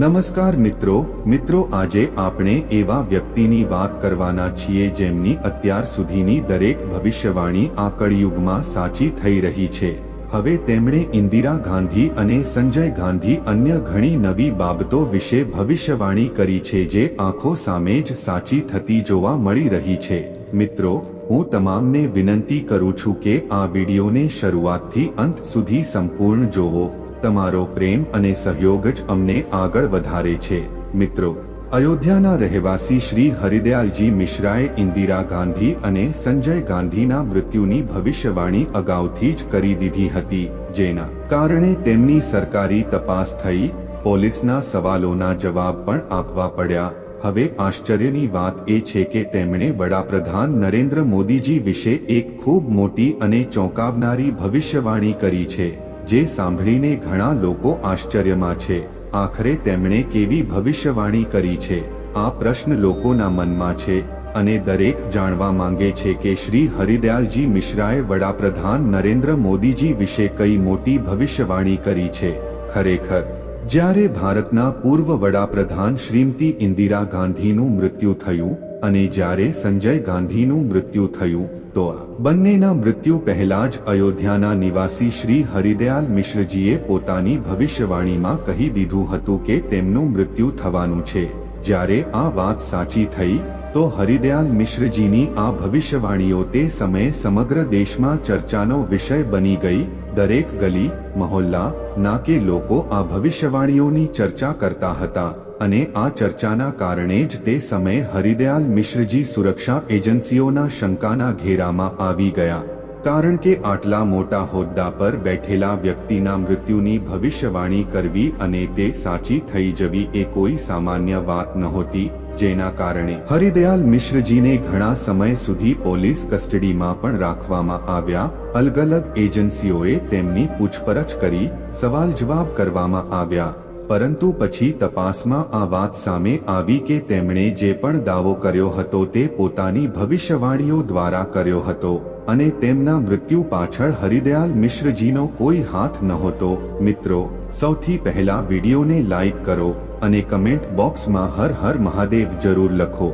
નમસ્કાર મિત્રો મિત્રો આજે આપણે એવા વ્યક્તિની વાત કરવાના છીએ જેમની અત્યાર સુધીની દરેક ભવિષ્યવાણી આ કળિયુગમાં સાચી થઈ રહી છે. હવે તેમણે ઇન્દિરા ગાંધી અને સંજય ગાંધી અન્ય ઘણી નવી બાબતો વિશે ભવિષ્યવાણી કરી છે જે આંખો સામે જ સાચી થતી જોવા મળી રહી છે. મિત્રો, હું તમામને વિનંતી કરું છું કે આ વિડીયોને શરૂઆતથી અંત સુધી સંપૂર્ણ જોવો. તમારો પ્રેમ અને સહયોગ જ અમને આગળ વધારે છે. મિત્રો, અયોધ્યાના રહેવાસી શ્રી હરિદયાલજી મિશ્રાએ ઇન્દિરા ગાંધી અને સંજય ગાંધીના મૃત્યુની ભવિષ્યવાણી અગાઉથી જ કરી દીધી હતી, જેના કારણે તેમની સરકારી તપાસ થઈ, પોલીસના સવાલોના જવાબ પણ આપવા પડ્યા. હવે આશ્ચર્યની વાત એ છે કે તેમણે વડાપ્રધાન નરેન્દ્ર મોદીજી વિશે એક ખૂબ મોટી અને ચોંકાવનારી ભવિષ્યવાણી કરી છે. જે સાંભળીને ઘણા લોકો આશ્ચર્યમાં છે. આખરે તેમણે કેવી ભવિષ્યવાણી કરી છે? આ પ્રશ્ન લોકોના મનમાં છે અને દરેક જાણવા માંગે છે કે શ્રી હરિદયાલજી મિશ્રાએ વડાપ્રધાન નરેન્દ્ર મોદીજી વિશે કઈ મોટી ભવિષ્યવાણી કરી છે? ખરેખર, જ્યારે ભારતના પૂર્વ વડાપ્રધાન શ્રીમતી ઇન્દિરા ગાંધીનું મૃત્યુ થયું અને જ્યારે સંજય ગાંધીનું મૃત્યુ થયું તો બંનેના મૃત્યુ પહેલા જ અયોધ્યાના નિવાસી શ્રી હરિદયાલ મિશ્રજીએ પોતાની ભવિષ્યવાણીમાં કહી દીધું હતું કે તેમનું મૃત્યુ થવાનું છે. જ્યારે આ વાત સાચી થઈ, તો હરિદયાલ મિશ્રજીની આ ભવિષ્યવાણીઓ તે સમયે સમગ્ર દેશમાં ચર્ચાનો વિષય બની ગઈ. દરેક ગલી, મહોલ્લા ના કે લોકો આ ભવિષ્યવાણીઓની ચર્ચા કરતા હતા. અને આ ચર્ચાના કારણે જ તે સમયે હરિદયાલ મિશ્રજી સુરક્ષા એજન્સીઓના શંકાના ઘેરામાં આવી ગયા. કારણ કે આટલા મોટા હોદ્દા પર બેઠેલા વ્યક્તિના મૃત્યુની ભવિષ્યવાણી કરવી અને તે સાચી થઈ જવી એ કોઈ સામાન્ય વાત નહોતી, જેના કારણે હરિદયાલ મિશ્રજીને ઘણા સમય સુધી પોલીસ કસ્ટડીમાં પણ રાખવામાં આવ્યા. અલગ અલગ એજન્સીઓએ તેમની પૂછપરછ કરી, સવાલ જવાબ કરવામાં આવ્યા. પરંતુ પછી તપાસમાં આ વાત સામે આવી કે તેમણે જે પણ દાવો કર્યો હતો તે પોતાની ભવિષ્યવાણીઓ દ્વારા કર્યો હતો અને તેમના મૃત્યુ પાછળ હરિદયાલ મિશ્રજીનો કોઈ હાથ નહોતો. મિત્રો, સૌથી પહેલા વિડીયોને લાઈક કરો અને કમેન્ટ બોક્સમાં હર હર મહાદેવ જરૂર લખો.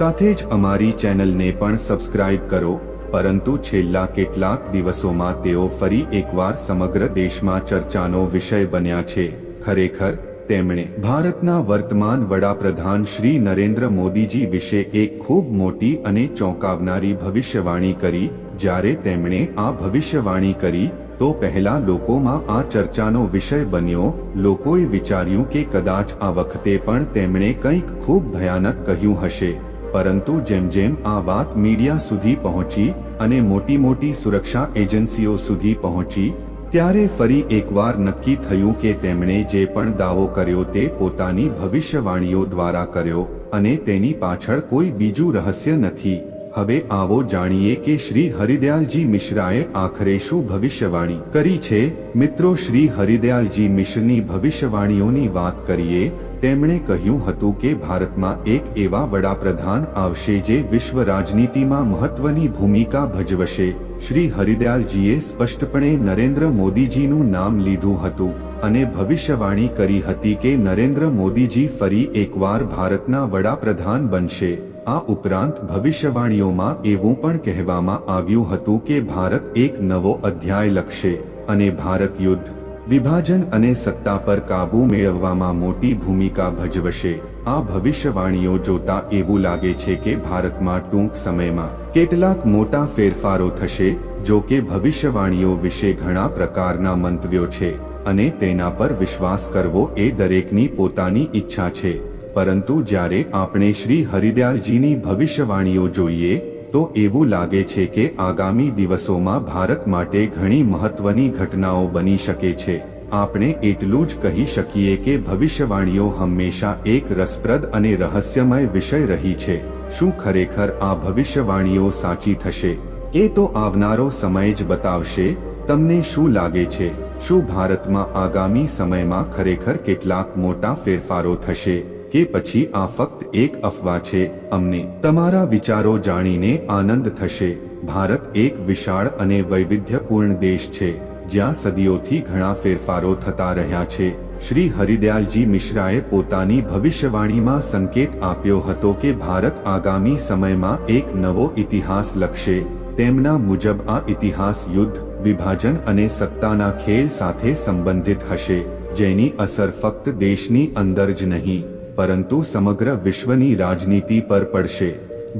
સાથે જ અમારી ચેનલને પણ સબસ્ક્રાઇબ કરો, પરંતુ છેલ્લા કેટલાક દિવસોમાં તેઓ ફરી એકવાર સમગ્ર દેશમાં ચર્ચાનો વિષય બન્યા છે. ખરેખર તેમણે ભારતના વર્તમાન વડાપ્રધાન શ્રી નરેન્દ્ર મોદીજી વિશે એક ખૂબ મોટી અને ચોંકાવનારી ભવિષ્યવાણી કરી, જ્યારે તેમણે આ ભવિષ્યવાણી કરી, તો પહેલા લોકોમાં આ ચર્ચાનો વિષય બન્યો. લોકોએ વિચાર્યું કે કદાચ આ વખતે પણ તેમણે કંઈક ખૂબ ભયાનક કહ્યું હશે. પરંતુ જેમ જેમ આ વાત મીડિયા સુધી પહોંચી અને મોટી મોટી સુરક્ષા એજન્સીઓ સુધી પહોંચી ત્યારે ફરી એકવાર નક્કી થયું કે તેમણે જે પણ દાવો કર્યો તે પોતાની ભવિષ્યવાણીઓ દ્વારા કર્યો અને તેની પાછળ કોઈ બીજું રહસ્ય નથી. હવે આવો જાણીએ કે શ્રી હરિદયાલજી મિશ્રાએ આખરે શું ભવિષ્યવાણી કરી છે? મિત્રો, શ્રી હરિદયાલજી મિશ્રની ભવિષ્યવાણીઓની વાત કરીએ, તેમણે કહ્યું હતું કે ભારતમાં એક એવા વડાપ્રધાન આવશે જે વિશ્વ રાજનીતિમાં મહત્વની ભૂમિકા ભજવશે. શ્રી હરિદયાલજીએ સ્પષ્ટપણે નરેન્દ્ર મોદીજીનું નામ લીધું હતું અને ભવિષ્યવાણી કરી હતી કે નરેન્દ્ર મોદીજી ફરી એકવાર ભારતના વડાપ્રધાન બનશે. આ ઉપરાંત ભવિષ્યવાણીઓમાં એવું પણ કહેવામાં આવ્યું હતું કે ભારત એક નવો અધ્યાય લખશે અને ભારત યુદ્ધ વિભાજન અને સત્તા પર કાબુ મેળવવામાં મોટી ભૂમિકા ભજવશે. આ ભવિષ્યવાણીઓ જોતા એવું લાગે છે કે ભારતમાં ટૂંક સમયમાં કેટલાક મોટા ફેરફારો થશે, જો કે ભવિષ્યવાણીઓ વિશે ઘણા પ્રકારના મંતવ્યો છે, અને તેના પર વિશ્વાસ કરવો એ દરેકની પોતાની ઈચ્છા છે. પરંતુ જ્યારે આપણે શ્રી હરિદયાલજીની ભવિષ્યવાણીઓ જોઈએ તો એવું લાગે છે કે આગામી દિવસોમાં ભારત માટે ઘણી મહત્વની ઘટનાઓ બની શકે છે. આપણે એટલું જ કહી શકીએ કે ભવિષ્યવાણીઓ હંમેશા એક રસપ્રદ અને રહસ્યમય વિષય રહી છે. શું ખરેખર આ ભવિષ્યવાણીઓ સાચી થશે? એ તો આવનારો સમય જ બતાવશે. તમને શું લાગે છે? શું ભારતમાં આગામી સમયમાં ખરેખર કેટલાક મોટા ફેરફારો થશે? કે પછી આ ફક્ત એક અફવા છે. અમને તમારા વિચારો જાણીને આનંદ થશે. ભારત એક વિશાળ અને વૈવિધ્યપૂર્ણ દેશ છે. જ્યાં સદીઓથી ઘણા ફેરફારો થતા રહ્યા છે. શ્રી હરિદયાલજી મિશ્રાએ પોતાની ભવિષ્યવાણીમાં સંકેત આપ્યો હતો કે ભારત આગામી સમયમાં એક નવો ઇતિહાસ લખશે. તેમના મુજબ આ ઇતિહાસ યુદ્ધ, વિભાજન અને સત્તાના ખેલ સાથે સંબંધિત હશે, જેની અસર ફક્ત દેશની અંદર જ નહીં. પરંતુ સમગ્ર વિશ્વની રાજનીતિ પર પડશે.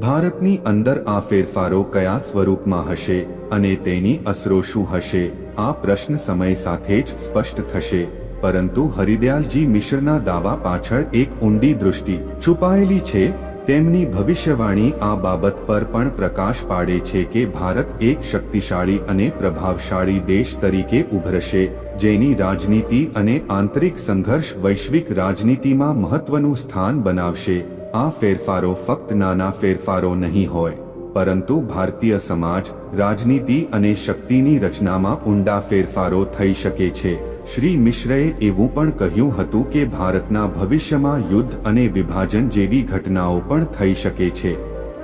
ભારતની અંદર આ ફેરફારો કયા સ્વરૂપમાં હશે અને તેની અસરો શું હશે, આ પ્રશ્ન સમય સાથે જ સ્પષ્ટ થશે. પરંતુ હરિદયાલજી મિશ્રના દાવા પાછળ એક ઊંડી દૃષ્ટિ છુપાયેલી છે, તેમની ભવિષ્યવાણી આ બાબત પર પણ પ્રકાશ પાડે છે કે ભારત એક શક્તિશાળી અને પ્રભાવશાળી દેશ તરીકે ઉભરશે. જેની રાજનીતિ અને આંતરિક સંઘર્ષ વૈશ્વિક રાજનીતિમાં મહત્વનું સ્થાન બનાવશે. આ ફેરફારો ફક્ત નાના ફેરફારો નહીં હોય, પરંતુ ભારતીય સમાજ, રાજનીતિ અને શક્તિની રચનામાં ઊંડા ફેરફારો થઈ શકે છે. શ્રી મિશ્રએ એવું પણ કહ્યું હતું કે ભારતના ભવિષ્યમાં યુદ્ધ અને વિભાજન જેવી ઘટનાઓ પણ થઈ શકે છે.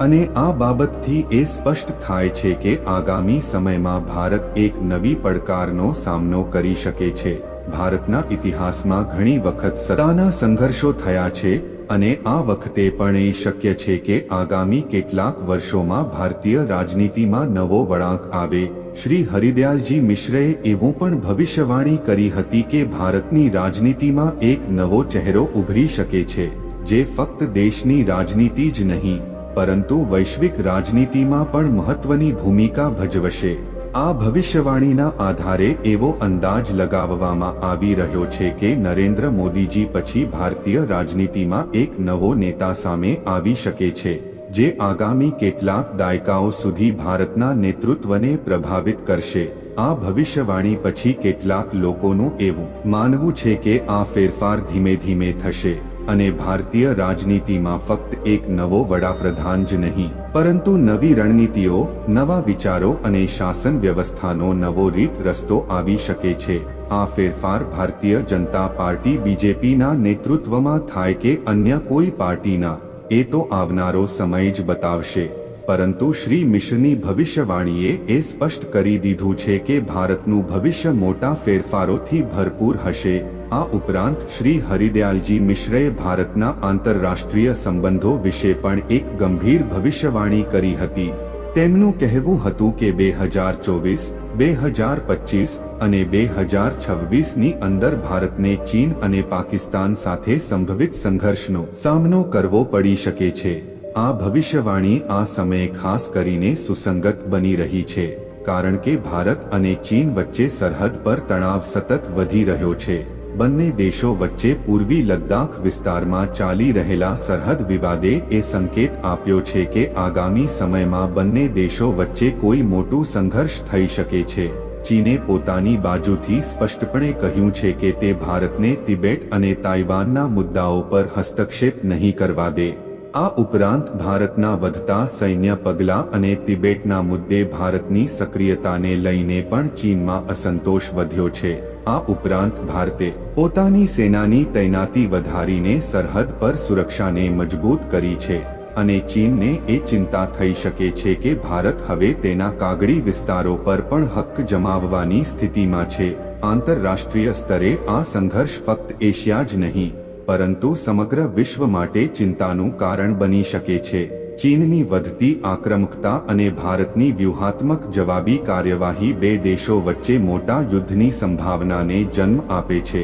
અને આ બાબતથી એ સ્પષ્ટ થાય છે કે આગામી સમયમાં ભારત એક નવી પડકારનો સામનો કરી શકે છે. ભારતના ઇતિહાસમાં ઘણી વખત સત્તાના સંઘર્ષો થયા છે અને આ વખતે પણ એ શક્ય છે કે આગામી કેટલાક વર્ષોમાં ભારતીય રાજનીતિમાં નવો વળાંક આવે. શ્રી હરિદયાલજી મિશ્રએ એવું પણ ભવિષ્યવાણી કરી હતી કે ભારતની રાજનીતિમાં એક નવો ચહેરો ઉભરી શકે છે, જે ફક્ત દેશની રાજનીતિ જ નહીં પરંતુ વૈશ્વિક રાજનીતિમાં પણ મહત્વની ભૂમિકા ભજવશે. આ ભવિષ્યવાણીના આધારે એવો અંદાજ લગાવવામાં આવી રહ્યો છે કે નરેન્દ્ર મોદીજી પછી ભારતીય રાજનીતિમાં એક નવો નેતા સામે આવી શકે છે, જે આગામી કેટલાક દાયકાઓ સુધી ભારતના નેતૃત્વને પ્રભાવિત કરશે. આ ભવિષ્યવાણી પછી કેટલાક લોકોનું એવું માનવું છે કે આ ફેરફાર ધીમે ધીમે થશે. અને ભારતીય રાજનીતિમાં ફક્ત એક નવો વડાપ્રધાન જ નહીં, પરંતુ નવી રણનીતિઓ, નવા વિચારો અને શાસન વ્યવસ્થાનો નવો રીત રસ્તો આવી શકે છે. આ ફેરફાર ભારતીય જનતા પાર્ટી બીજેપીના નેતૃત્વમાં થાય કે અન્ય કોઈ પાર્ટીના, એ તો આવનારો સમય જ બતાવશે. પરંતુ શ્રી મિશ્રની ભવિષ્યવાણીએ એ સ્પષ્ટ કરી દીધું છે કે ભારતનું ભવિષ્ય મોટા ફેરફારોથી ભરપૂર હશે. આ ઉપરાંત શ્રી હરિદયાલજી મિશ્રએ ભારતના આંતરરાષ્ટ્રીય સંબંધો વિશે પણ એક ગંભીર ભવિષ્યવાણી કરી હતી. તેમનું કહેવું હતું કે બે હજાર ચોવીસ, બે હજાર પચીસ અને બે હજાર છવ્વીસની અંદર ભારતને ચીન અને પાકિસ્તાન સાથે સંભવિત સંઘર્ષનો સામનો કરવો પડી શકે છે. આ ભવિષ્યવાણી આ સમયે ખાસ કરીને સુસંગત બની રહી છે, કારણ કે ભારત અને ચીન વચ્ચે સરહદ પર તણાવ સતત વધી રહ્યો છે. બંને દેશો વચ્ચે પૂર્વી લદ્દાખ વિસ્તારમાં ચાલી રહેલા સરહદ વિવાદે એ સંકેત આપ્યો છે કે આગામી સમયમાં બંને દેશો વચ્ચે કોઈ મોટું સંઘર્ષ થઈ શકે છે. ચીને પોતાની બાજુથી સ્પષ્ટપણે કહ્યું છે કે તે ભારતને તિબેટ અને તાઇવાનના મુદ્દાઓ પર હસ્તક્ષેપ નહીં કરવા દે. આ ઉપરાંત ભારતના વધતા સૈન્ય પગલા અને તિબેટના મુદ્દે ભારતની સક્રિયતાને લઈને પણ ચીનમાં અસંતોષ વધ્યો છે. આ ઉપરાંત ભારતે પોતાની સેનાની તૈનાતી વધારીને સરહદ પર સુરક્ષાને મજબૂત કરી છે અને ચીનને એ ચિંતા થઈ શકે છે કે ભારત હવે તેના કાગડી વિસ્તારો પર પણ હક જમાવવાની સ્થિતિમાં છે. આંતરરાષ્ટ્રીય સ્તરે આ સંઘર્ષ ફક્ત એશિયા જ નહીં પરંતુ સમગ્ર વિશ્વ માટે ચિંતાનું કારણ બની શકે છે. ચીનની વધતી આક્રમકતા અને ભારતની વ્યૂહાત્મક જવાબી કાર્યવાહી બે દેશો વચ્ચે મોટા યુદ્ધની સંભાવનાને જન્મ આપે છે.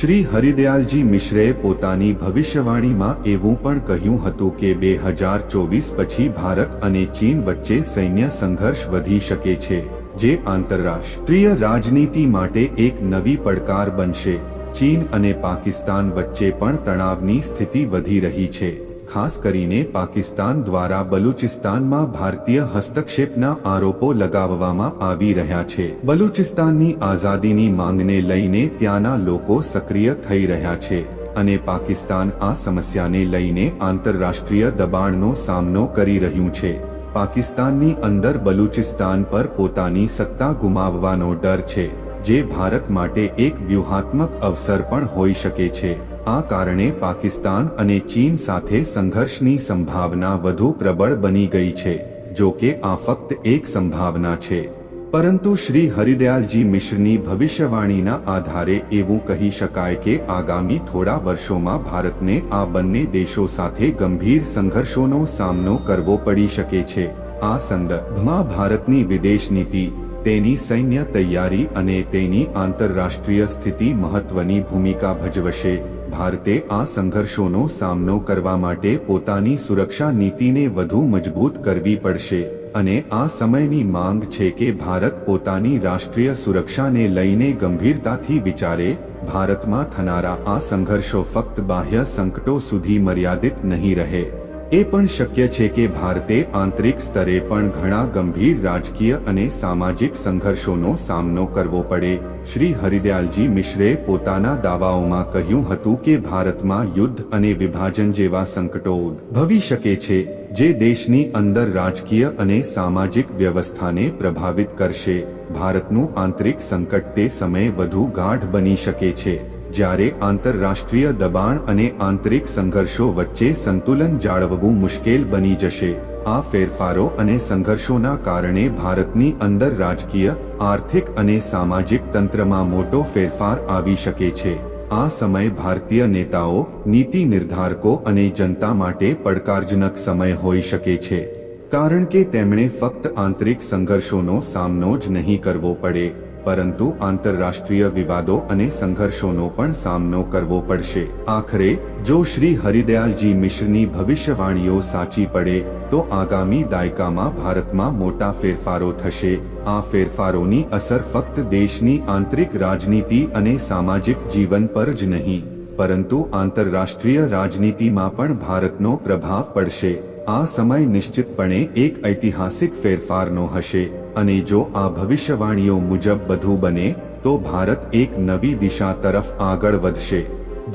શ્રી હરિદયાલજી મિશ્રે પોતાની ભવિષ્યવાણીમાં એવું પણ કહ્યું હતું કે બે હજાર ચોવીસ પછી ભારત અને ચીન વચ્ચે સૈન્ય સંઘર્ષ વધી શકે છે, જે આંતરરાષ્ટ્રીય રાજનીતિ માટે એક નવી પડકાર બનશે. ચીન અને પાકિસ્તાન વચ્ચે પણ તણાવની સ્થિતિ વધી રહી છે, ખાસ કરીને પાકિસ્તાન દ્વારા બલુચિસ્તાનમાં ભારતીય હસ્તક્ષેપના આરોપો લગાવવામાં આવી રહ્યા છે. બલુચિસ્તાનની આઝાદીની માંગને લઈને ત્યાંના લોકો સક્રિય થઈ રહ્યા છે અને પાકિસ્તાન આ સમસ્યાને લઈને આંતરરાષ્ટ્રીય દબાણનો સામનો કરી રહ્યું છે. પાકિસ્તાનની અંદર બલુચિસ્તાન પર પોતાની સત્તા ગુમાવવાનો ડર છે. જે ભારત માટે એક વ્યૂહાત્મક અવસર પણ હોઈ શકે છે. આ કારણે પાકિસ્તાન અને ચીન સાથે સંઘર્ષની સંભાવના વધુ પ્રબળ બની ગઈ છે, જો કે આ ફક્ત એક સંભાવના છે. પરંતુ શ્રી હરિદયાલજી મિશ્રની ભવિષ્યવાણીના આધારે એવું કહી શકાય કે આગામી થોડા વર્ષોમાં ભારતને આ બંને દેશો સાથે ગંભીર સંઘર્ષોનો સામનો કરવો પડી શકે છે. આ સંદર્ભમાં ભારતની વિદેશ નીતિ તેની સૈન્ય તૈયારી અને તેની આંતરરાષ્ટ્રીય સ્થિતિ મહત્વની ભૂમિકા ભજવશે. ભારતે આ સંઘર્ષોનો સામનો કરવા માટે પોતાની સુરક્ષા નીતિને વધુ મજબૂત કરવી પડશે અને આ સમયની માંગ છે કે ભારત પોતાની રાષ્ટ્રીય સુરક્ષાને લઈને ગંભીરતાથી વિચારે. ભારતમાં થનારા આ સંઘર્ષો ફક્ત બાહ્ય સંકટો સુધી મર્યાદિત નહીં રહે. એ પણ શક્ય છે કે ભારતે આંતરિક સ્તરે પણ ઘણા ગંભીર રાજકીય અને સામાજિક સંઘર્ષોનો સામનો કરવો પડે. શ્રી હરિદયાલજી મિશ્રે પોતાના દાવાઓમાં કહ્યું હતું કે ભારતમાં યુદ્ધ અને વિભાજન જેવા સંકટો ઉદ્ભવી શકે છે, જે દેશની અંદર રાજકીય અને સામાજિક વ્યવસ્થાને પ્રભાવિત કરશે. ભારતનું આંતરિક સંકટ તે સમયે વધુ ગાઢ બની શકે છે. જ્યારે આંતરરાષ્ટ્રીય દબાણ અને આંતરિક સંઘર્ષો વચ્ચે સંતુલન જાળવવું મુશ્કેલ બની જશે. આ ફેરફારો અને સંઘર્ષોના કારણે ભારતની અંદર રાજકીય, આર્થિક અને સામાજિક તંત્રમાં મોટો ફેરફાર આવી શકે છે. આ સમય ભારતીય નેતાઓ, નીતિ નિર્ધારકો અને જનતા માટે પડકારજનક સમય હોઈ શકે છે. કારણ કે તેમણે ફક્ત આંતરિક સંઘર્ષોનો સામનો જ નહીં કરવો પડે. પરંતુ આંતરરાષ્ટ્રીય વિવાદો અને સંઘર્ષોનો પણ સામનો કરવો પડશે. આખરે, જો શ્રી હરિદયાલજી મિશ્રની ભવિષ્યવાણીઓ સાચી પડે, તો આગામી દાયકામાં ભારતમાં મોટા ફેરફારો થશે. આ ફેરફારોની અસર ફક્ત દેશની આંતરિક રાજનીતિ અને સામાજિક જીવન પર જ નહીં, પરંતુ આંતરરાષ્ટ્રીય રાજનીતિમાં પણ ભારતનો પ્રભાવ પડશે. આ સમય નિશ્ચિતપણે એક ઐતિહાસિક ફેરફારનો હશે. અને જો આ ભવિષ્યવાણીઓ મુજબ બધું બને, તો ભારત એક નવી દિશા તરફ આગળ વધશે,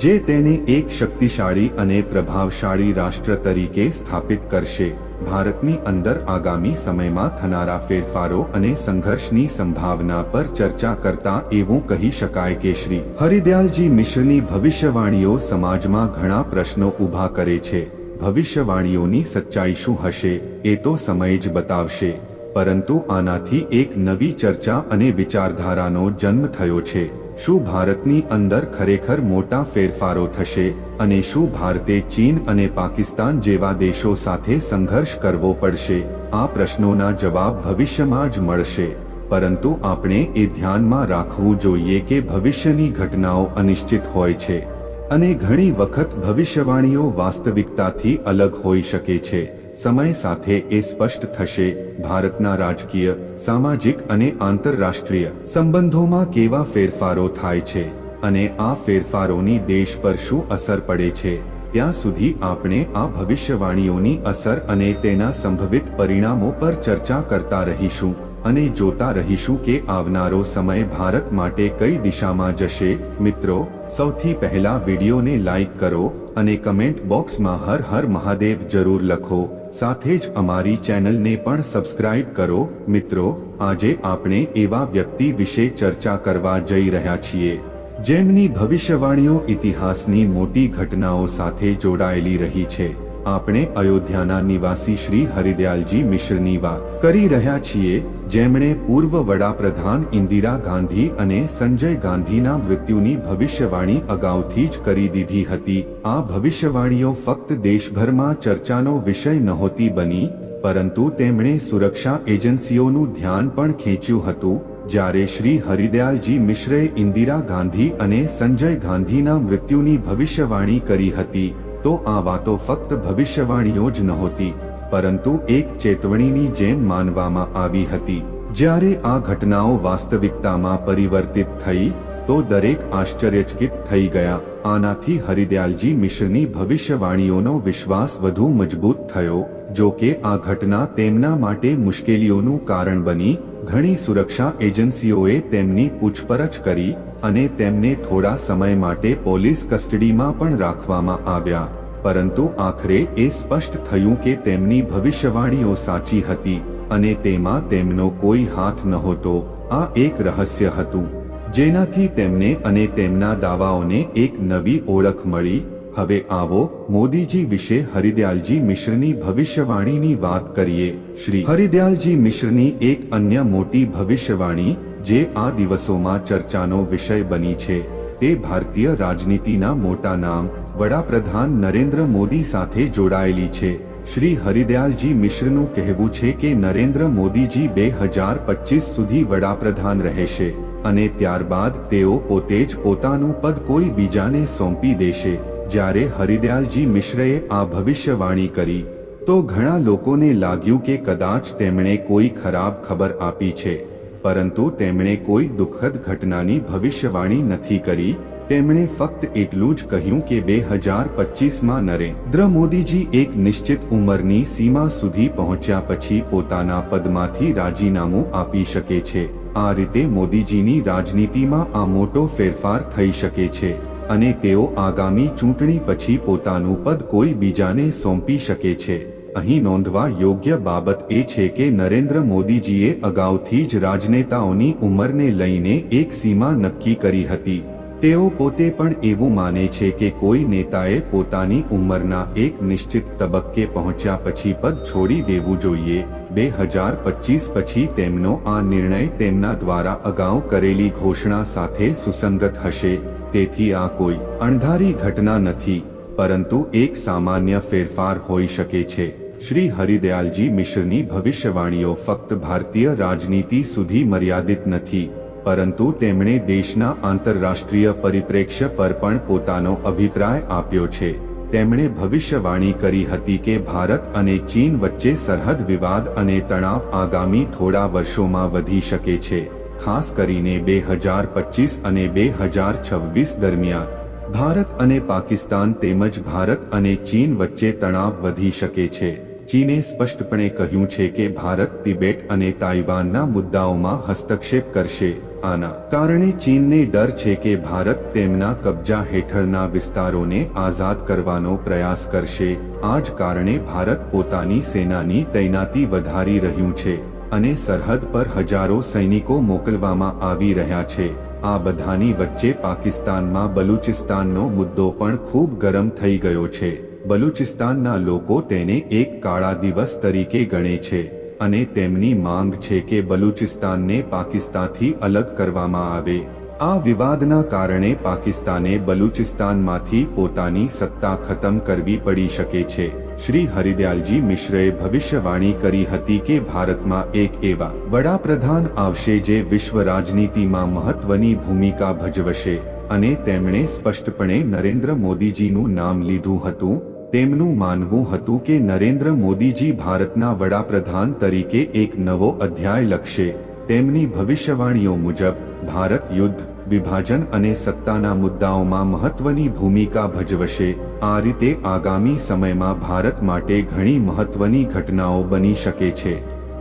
જે તેને એક શક્તિશાળી અને પ્રભાવશાળી રાષ્ટ્ર તરીકે સ્થાપિત કરશે. ભારતની અંદર આગામી સમયમાં થનારા ફેરફારો અને સંઘર્ષની સંભાવના પર ચર્ચા કરતા એવું કહી શકાય કે શ્રી હરિદયાલજી મિશ્રની ભવિષ્યવાણીઓ સમાજમાં ઘણા પ્રશ્નો ઊભા કરે છે. ભવિષ્યવાણીઓની સચ્ચાઈ શું હશે, એ તો સમય જ બતાવશે. પરંતુ આનાથી એક નવી ચર્ચા અને વિચારધારાનો જન્મ થયો છે. શું ભારતની અંદર ખરેખર મોટા ફેરફારો થશે અને શું ભારતે ચીન અને પાકિસ્તાન જેવા દેશો સાથે સંઘર્ષ કરવો પડશે? આ પ્રશ્નોના જવાબ ભવિષ્યમાં જ મળશે. પરંતુ આપણે એ ધ્યાનમાં રાખવું જોઈએ કે ભવિષ્યની ઘટનાઓ અનિશ્ચિત હોય છે અને ઘણી વખત ભવિષ્યવાણીઓ વાસ્તવિકતાથી અલગ હોઈ શકે છે. સમય સાથે એ સ્પષ્ટ થશે, ભારતના રાજકીય, સામાજિક અને આંતરરાષ્ટ્રીય સંબંધોમાં કેવા ફેરફારો થાય છે અને આ ફેરફારોની દેશ પર શું અસર પડે છે, ત્યાં સુધી આપણે આ ભવિષ્યવાણીઓની અસર અને તેના સંભવિત પરિણામો પર ચર્ચા કરતા રહીશું અને જોતા રહીશું કે આવનારો સમય ભારત માટે કઈ દિશામાં જશે. મિત્રો, સૌથી પહેલા વિડીયોને લાઈક કરો અને કમેન્ટ બોક્સમાં હર હર મહાદેવ જરૂર લખો. સાથે જ અમારી ચેનલને પણ સબસ્ક્રાઇબ કરો. મિત્રો, આજે આપણે એવા વ્યક્તિ વિશે ચર્ચા કરવા જઈ રહ્યા છીએ, જેમની ભવિષ્યવાણીઓ ઇતિહાસની મોટી ઘટનાઓ સાથે જોડાયેલી રહી છે. આપણે અયોધ્યાના નિવાસી શ્રી હરિદયાલજી મિશ્રની વાત કરી રહ્યા છીએ. જેમણે પૂર્વ વડાપ્રધાન ઇન્દિરા ગાંધી અને સંજય ગાંધીના મૃત્યુની ભવિષ્યવાણી અગાઉથી જ કરી દીધી હતી. આ ભવિષ્યવાણીઓ ફક્ત દેશભરમાં ચર્ચાનો વિષય નહોતી બની, પરંતુ તેમણે સુરક્ષા એજન્સીઓનું ધ્યાન પણ ખેંચ્યું હતું. જ્યારે શ્રી હરિદયાલજી મિશ્રે ઇન્દિરા ગાંધી અને સંજય ગાંધીના મૃત્યુની ભવિષ્યવાણી કરી હતી, તો આ વાતો ફક્ત ભવિષ્યવાણીઓ જ નહોતી. પરંતુ એક ચેતવણીની જેમ માનવામાં આવી હતી. જ્યારે આ ઘટનાઓ વાસ્તવિકતામાં પરિવર્તિત થઈ, તો દરેક આશ્ચર્યચકિત થઈ ગયા. આનાથી હરિદયાલજી મિશ્રની ભવિષ્યવાણીઓનો વિશ્વાસ વધુ મજબૂત થયો, જો કે આ ઘટના તેમના માટે મુશ્કેલીઓનું કારણ બની. ઘણી સુરક્ષા એજન્સીઓએ તેમની પૂછપરછ કરી અને તેમને થોડા સમય માટે પોલીસ કસ્ટડીમાં પણ રાખવામાં આવ્યા. પરંતુ આખરે એ સ્પષ્ટ થયું કે તેમની ભવિષ્યવાણીઓ સાચી હતી અને તેમાં તેમનો કોઈ હાથ નહોતો. આ એક રહસ્ય હતું. જેનાથી તેમને અને તેમના દાવાઓને એક નવી ઓળખ મળી. હવે આવો મોદીજી વિશે હરિદયાલજી મિશ્રની ભવિષ્યવાણીની વાત કરીએ. શ્રી હરિદયાલજી મિશ્રની એક અન્ય મોટી ભવિષ્યવાણી જે આ દિવસોમાં ચર્ચાનો વિષય બની છે, તે ભારતીય રાજનીતિના મોટા નામ વડાપ્રધાન નરેન્દ્ર મોદી સાથે જોડાયેલી છે. શ્રી હરિદયાલજી મિશ્રનું કહેવું છે કે નરેન્દ્ર મોદીજી બે હજાર પચીસ સુધી વડાપ્રધાન રહેશે અને ત્યારબાદ તેઓ પોતે જ પોતાનું પદ કોઈ બીજાને સોંપી દેશે. જ્યારે હરિદયાલજી મિશ્રએ આ ભવિષ્યવાણી કરી, તો ઘણા લોકોને લાગ્યું કે કદાચ તેમણે કોઈ ખરાબ ખબર આપી છે. પરંતુ તેમણે કોઈ દુઃખદ ઘટનાની ભવિષ્યવાણી નથી કરી તેમણે ફક્ત એટલું જ કહ્યું કે બે હજાર પચીસમાં નરેન્દ્ર મોદીજી એક નિશ્ચિત ઉંમરની સીમા સુધી પહોંચ્યા પછી પોતાના પદમાંથી રાજીનામું આપી શકે છે. આ રીતે મોદીજીની રાજનીતિમાં આ મોટો ફેરફાર થઈ શકે છે અને તેઓ આગામી ચૂંટણી પછી પોતાનું પદ કોઈ બીજાને સોંપી શકે છે. અહીં નોંધવા યોગ્ય બાબત એ છે કે નરેન્દ્ર મોદીજીએ અગાઉથી જ રાજનેતાઓની ઉંમરને લઈને એક સીમા નક્કી કરી હતી. તેઓ પોતે પણ એવું માને છે કે કોઈ નેતાએ પોતાની ઉંમરના એક નિશ્ચિત તબક્કે પહોંચ્યા પછી પદ છોડી દેવું જોઈએ. બે હજાર પચીસ પછી તેમનો આ નિર્ણય તેમના દ્વારા અગાઉ કરેલી ઘોષણા સાથે સુસંગત હશે. તેથી આ કોઈ અણધારી ઘટના નથી, પરંતુ એક સામાન્ય ફેરફાર હોઈ શકે છે. શ્રી હરિદયાલજી મિશ્રની ભવિષ્યવાણીઓ ફક્ત ભારતીય રાજનીતિ સુધી મર્યાદિત નથી. પરંતુ તેમણે દેશના આંતરરાષ્ટ્રીય પરિપ્રેક્ષ્ય પર પણ પોતાનો અભિપ્રાય આપ્યો છે. તેમણે ભવિષ્યવાણી કરી હતી કે ભારત અને ચીન વચ્ચે સરહદ વિવાદ અને તણાવ આગામી થોડા વર્ષોમાં વધી શકે છે, ખાસ કરીને બે હજાર પચીસ અને બે હજાર છવ્વીસ દરમિયાન. ભારત અને પાકિસ્તાન તેમજ ભારત અને ચીન વચ્ચે તણાવ વધી શકે છે. ચીને સ્પષ્ટપણે કહ્યું છે કે ભારત, તિબેટ અને તાઇવાનના મુદ્દાઓમાં હસ્તક્ષેપ કરશે. આના કારણે ચીનને ડર છે કે ભારત તેમના કબજા હેઠળના વિસ્તારોને આઝાદ કરવાનો પ્રયાસ કરશે. આ જ કારણે ભારત પોતાની સેનાની તૈનાતી વધારી રહ્યું છે અને સરહદ પર હજારો સૈનિકો મોકલવામાં આવી રહ્યા છે. આ બધાની વચ્ચે પાકિસ્તાનમાં બલુચિસ્તાનનો મુદ્દો પણ ખૂબ ગરમ થઈ ગયો છે. બલુચિસ્તાનના લોકો તેને એક કાળા દિવસ તરીકે ગણે છે. અને તેમની માંગ છે કે બલુચિસ્તાનને પાકિસ્તાનથી અલગ કરવામાં આવે. આ વિવાદના કારણે પાકિસ્તાને બલુચિસ્તાનમાંથી પોતાની સત્તા ખતમ કરવી પડી શકે છે. શ્રી હરિદયાલજી મિશ્રએ ભવિષ્યવાણી કરી હતી કે ભારતમાં એક એવા વડાપ્રધાન આવશે જે વિશ્વ રાજનીતિમાં મહત્વની ભૂમિકા ભજવશે. અને તેમણે સ્પષ્ટપણે નરેન્દ્ર મોદીજીનું નામ લીધું હતું તેમનું માનવું હતું કે નરેન્દ્ર મોદીજી ભારતના વડાપ્રધાન તરીકે એક નવો અધ્યાય લખશે. તેમની ભવિષ્યવાણીઓ મુજબ, ભારત યુદ્ધ, વિભાજન અને સત્તાના મુદ્દાઓમાં મહત્વની ભૂમિકા ભજવશે. આ રીતે આગામી સમયમાં ભારત માટે ઘણી મહત્વની ઘટનાઓ બની શકે છે.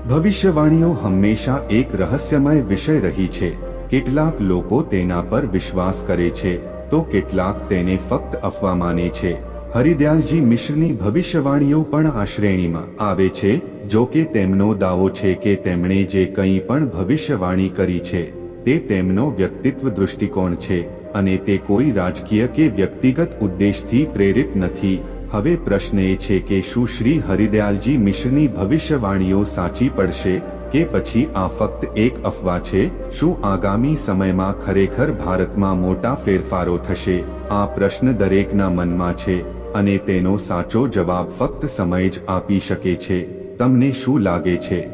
ભવિષ્યવાણીઓ હંમેશા એક રહસ્યમય વિષય રહી છે. કેટલાક લોકો તેના પર વિશ્વાસ કરે છે, તો કેટલાક તેને ફક્ત અફવા માને છે. હરિદયાલજી મિશ્રની ભવિષ્યવાણીઓ પણ આ શ્રેણીમાં આવે છે, જો કે તેમનો દાવો છે કે તેમણે જે કંઈ પણ ભવિષ્યવાણી કરી છે, તે તેમનો વ્યક્તિત્વ દૃષ્ટિકોણ છે, અને તે કોઈ રાજકીય કે વ્યક્તિગત ઉદ્દેશથી પ્રેરિત નથી. હવે પ્રશ્ન એ છે કે શું શ્રી હરિદયાલજી મિશ્રની ભવિષ્યવાણીઓ સાચી પડશે, કે પછી આ ફક્ત એક અફવા છે? શું આગામી સમયમાં ખરેખર ભારતમાં મોટા ફેરફારો થશે? આ પ્રશ્ન દરેકના મનમાં છે. અને તેનો સાચો જવાબ ફક્ત સમય જ આપી શકે છે. તમને શું લાગે છે?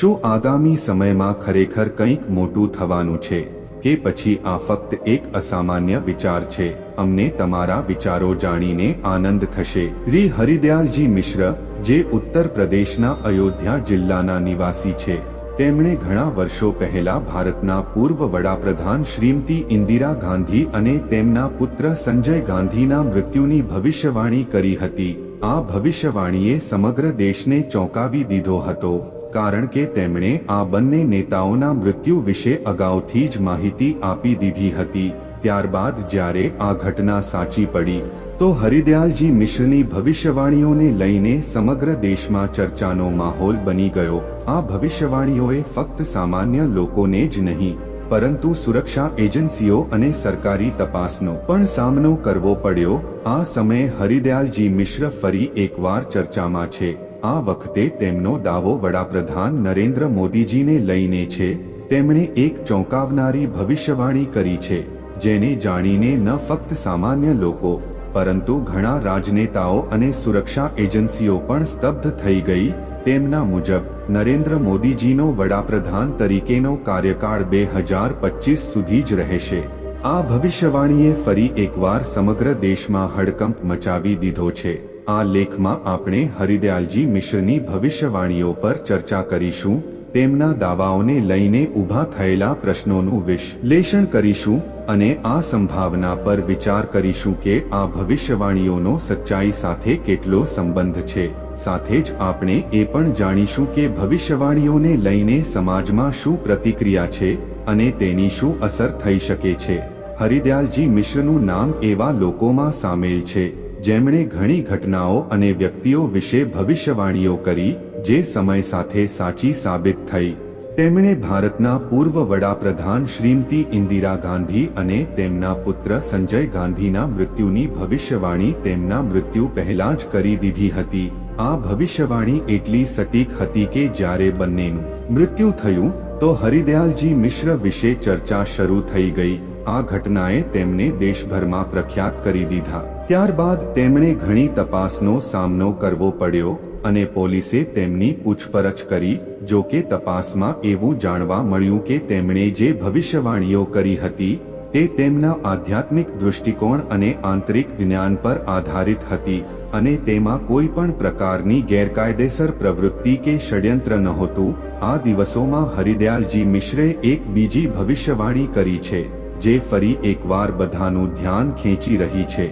શું આગામી સમયમાં ખરેખર કંઈક મોટું થવાનું છે? કે પછી આ ફક્ત એક અસામાન્ય વિચાર છે? અમને તમારા વિચારો જાણીને આનંદ થશે. રી હરિદયાલજી મિશ્ર, જે ઉત્તર પ્રદેશના અયોધ્યા જિલ્લાના નિવાસી છે. તેમણે ઘણા વર્ષો પહેલા ભારતના પૂર્વ વડાપ્રધાન શ્રીમતી ઇન્દિરા ગાંધી અને તેમના પુત્ર સંજય ગાંધીના મૃત્યુની ભવિષ્યવાણી કરી હતી. આ ભવિષ્યવાણીએ સમગ્ર દેશને ચોંકાવી દીધો હતો, કારણ કે તેમણે આ બંને નેતાઓના મૃત્યુ વિશે અગાઉથી જ માહિતી આપી દીધી હતી. ત્યારબાદ જ્યારે આ ઘટના સાચી પડી, તો હરિદયાલજી મિશ્રની ભવિષ્યવાણીઓને લઈને સમગ્ર દેશમાં ચર્ચાનો માહોલ બની ગયો. આ ભવિષ્યવાણીઓએ ફક્ત સામાન્ય લોકોને જ નહીં, પરંતુ સુરક્ષા એજન્સીઓ અને સરકારી તપાસનો પણ સામનો કરવો પડ્યો. આ સમયે હરિદયાલજી મિશ્ર ફરી એકવાર ચર્ચામાં છે. આ વખતે તેમનો દાવો વડાપ્રધાન નરેન્દ્ર મોદીજીને લઈને છે. તેમણે એક ચોંકાવનારી ભવિષ્યવાણી કરી છે, જેને જાણીને ન ફક્ત સામાન્ય લોકો, પરંતુ ઘણા રાજનેતાઓ અને સુરક્ષા એજન્સીઓ પણ સ્તબ્ધ થઈ ગઈ. તેમના મુજબ, નરેન્દ્ર મોદીજીનો વડાપ્રધાન તરીકેનો કાર્યકાળ બે હજાર પચીસ સુધી જ રહેશે. આ ભવિષ્યવાણીએ ફરી એકવાર સમગ્ર દેશમાં હડકંપ મચાવી દીધો છે. આ લેખમાં આપણે હરિદયાલજી મિશ્રની ભવિષ્યવાણીઓ પર ચર્ચા કરીશું. તેમના દાવાઓને લઈને ઊભા થયેલા પ્રશ્નોનું વિશ્લેષણ કરીશું અને આ સંભાવના પર વિચાર કરીશું કે આ ભવિષ્યવાણીઓનો સચ્ચાઈ સાથે કેટલો સંબંધ છે. સાથે જ આપણે એ પણ જાણીશું કે ભવિષ્યવાણીઓને લઈને સમાજમાં શું પ્રતિક્રિયા છે અને તેની શું અસર થઈ શકે છે. હરિદયાલજી મિશ્રનું નામ એવા લોકોમાં સામેલ છે, જેમણે ઘણી ઘટનાઓ અને વ્યક્તિઓ વિશે ભવિષ્યવાણીઓ કરી જે સમય સાથે સાચી સાબિત થઈ. તેમણે ભારતના પૂર્વ વડાપ્રધાન શ્રીમતી ઇન્દિરા ગાંધી અને તેમના પુત્ર સંજય ગાંધીના મૃત્યુની ભવિષ્યવાણી તેમના મૃત્યુ પહેલા જ કરી દીધી હતી. આ ભવિષ્યવાણી એટલી સટીક હતી કે જ્યારે બંનેનું મૃત્યુ થયું, તો હરિદયાલજી મિશ્ર વિશે ચર્ચા શરૂ થઈ ગઈ. આ ઘટનાએ તેમને દેશભરમાં પ્રખ્યાત કરી દીધા. ત્યારબાદ તેમણે ઘણી તપાસનો સામનો કરવો પડ્યો. અને પોલીસે તેમની પૂછપરછ કરી, જો કે તપાસમાં એવું જાણવા મળ્યું કે તેમણે જે ભવિષ્યવાણીઓ કરી હતી, તે તેમના આધ્યાત્મિક દૃષ્ટિકોણ અને આંતરિક જ્ઞાન પર આધારિત હતી, અને તેમાં કોઈ પણ પ્રકારની ગેરકાયદેસર પ્રવૃત્તિ કે ષડયંત્ર નહોતું. આ દિવસોમાં હરિદયાલજી મિશ્રે એક બીજી ભવિષ્યવાણી કરી છે, જે ફરી એકવાર બધાનું ધ્યાન ખેંચી રહી છે.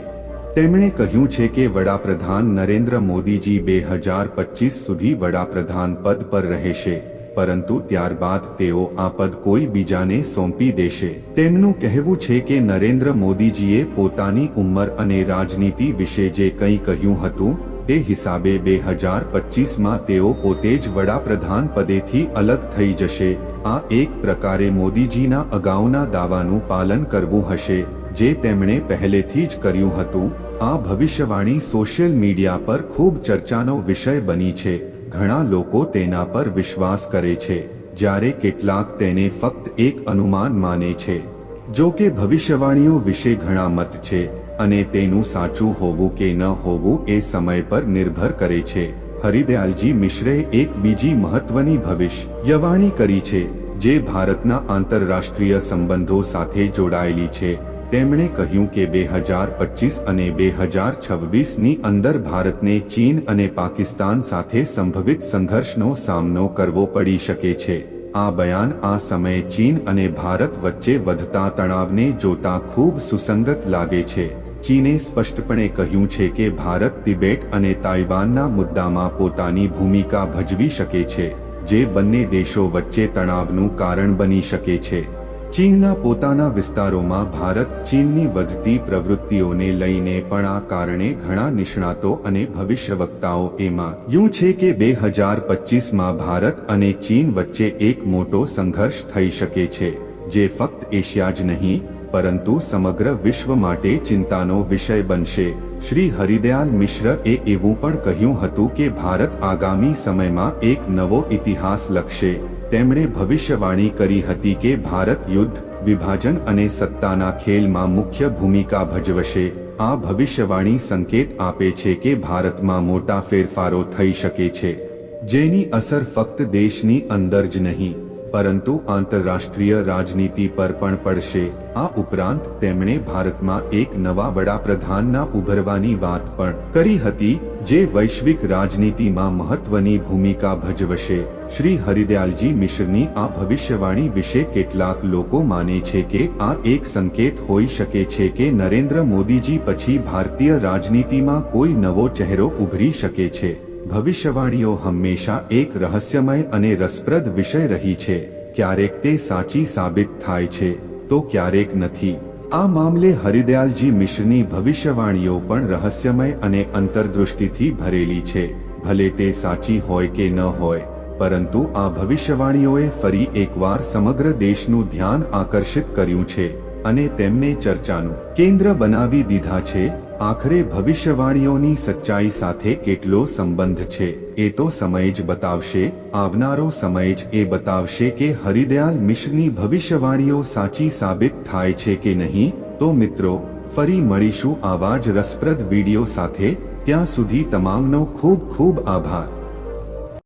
તેમણે કહ્યું છે કે વડાપ્રધાન નરેન્દ્ર મોદીજી બે હજાર પચીસ સુધી વડાપ્રધાન પદ પર રહેશે, પરંતુ ત્યારબાદ તેઓ આ પદ કોઈ બીજાને સોંપી દેશે. તેમનું કહેવું છે કે નરેન્દ્ર મોદીજીએ પોતાની ઉંમર અને રાજનીતિ વિશે જે કંઈ કહ્યું હતું, તે હિસાબે બે હજાર પચીસમાં તેઓ પોતે જ વડાપ્રધાન પદેથી અલગ થઈ જશે. આ એક પ્રકારે મોદીજીના અગાઉના દાવાનું પાલન કરવું હશે. જે તેમણે પહેલેથી જ કર્યું હતું, આ ભવિષ્યવાણી સોશિયલ મીડિયા પર ખૂબ ચર્ચાનો વિષય બની છે. ઘણા લોકો તેના પર વિશ્વાસ કરે છે, જ્યારે કેટલાક તેને ફક્ત એક અનુમાન માને છે. જો કે ભવિષ્યવાણીઓ વિશે ઘણા મત છે, અને તેનું સાચું હોવું કે ન હોવું એ સમય પર નિર્ભર કરે છે. હરિદયાલજી મિશ્રે એક બીજી મહત્વની ભવિષ્યવાણી કરી છે, જે ભારતના આંતરરાષ્ટ્રીય સંબંધો સાથે જોડાયેલી છે. તેમણે કહ્યું કે બે હજાર પચીસ અને બે હજાર છવ્વીસની અંદર ભારતને ચીન અને પાકિસ્તાન સાથે સંભવિત સંઘર્ષનો સામનો કરવો પડી શકે છે. આ બયાન આ સમયે ચીન અને ભારત વચ્ચે વધતા તણાવને જોતા ખૂબ સુસંગત લાગે છે. ચીને સ્પષ્ટપણે કહ્યું છે કે ભારત તિબેટ અને તાઇવાનના મુદ્દામાં પોતાની ભૂમિકા ભજવી શકે છે, જે બંને દેશો વચ્ચે તણાવનું કારણ બની શકે છે. ચીનના પોતાના વિસ્તારોમાં ભારત ચીનની વધતી પ્રવૃત્તિઓને લઈને પણ આ કારણે ઘણા નિષ્ણાતો અને ભવિષ્યવક્તાઓ એમાં યું છે કે બે હજાર પચીસમાં ભારત અને ચીન વચ્ચે એક મોટો સંઘર્ષ થઈ શકે છે, જે ફક્ત એશિયા જ નહીં, પરંતુ સમગ્ર વિશ્વ માટે ચિંતાનો વિષય બનશે. શ્રી હરિદયાલ મિશ્ર એ એવું પણ કહ્યું હતું કે ભારત આગામી સમયમાં એક નવો ઇતિહાસ લખશે. તેમણે ભવિષ્યવાણી કરી હતી કે ભારત યુદ્ધ, વિભાજન અને સત્તાના ખેલમાં મુખ્ય ભૂમિકા ભજવશે. આ ભવિષ્યવાણી સંકેત આપે છે કે ભારતમાં મોટા ફેરફારો થઈ શકે છે, જેની અસર ફક્ત દેશની અંદર જ નહીં. પરંતુ આંતરરાષ્ટ્રીય રાજનીતિ પર પણ પડશે. આ ઉપરાંત તેમણે ભારતમાં એક નવા વડાપ્રધાનના ઉભરવાની વાત પણ કરી હતી, જે વૈશ્વિક રાજનીતિમાં મહત્વની ભૂમિકા ભજવશે. શ્રી હરિદયાલજી મિશ્રની આ ભવિષ્યવાણી વિશે કેટલાક લોકો માને છે કે આ એક સંકેત હોઈ શકે છે કે નરેન્દ્ર મોદીજી પછી ભારતીય રાજનીતિમાં કોઈ નવો ચહેરો ઉભરી શકે છે. ભવિષ્યવાણીઓ હંમેશા એક રહસ્યમય અને રસપ્રદ વિષય રહી છે. ક્યારેક તે સાચી સાબિત થાય છે, તો ક્યારેક નથી. આ મામલે હરિદયાલજી મિશ્રની ભવિષ્યવાણીઓ પણ રહસ્યમય અને અંતરદૃષ્ટિથી ભરેલી છે. ભલે તે સાચી હોય કે ન હોય, પરંતુ આ ભવિષ્યવાણીઓએ ફરી એકવાર સમગ્ર દેશનું ધ્યાન આકર્ષિત કર્યું છે અને તેમને ચર્ચાનું કેન્દ્ર બનાવી દીધા છે. આખરે ભવિષ્યવાણીઓની સચ્ચાઈ સાથે કેટલો સંબંધ છે, એ તો સમય જ બતાવશે, આવનારો સમય જ એ બતાવશે કે હરિદયાલ મિશ્રની ભવિષ્યવાણીઓ સાચી સાબિત થાય છે કે નહીં, તો મિત્રો, ફરી મળીશું આવા જ રસપ્રદ વીડિયો સાથે, ત્યાં સુધી તમામનો ખૂબ ખૂબ આભાર.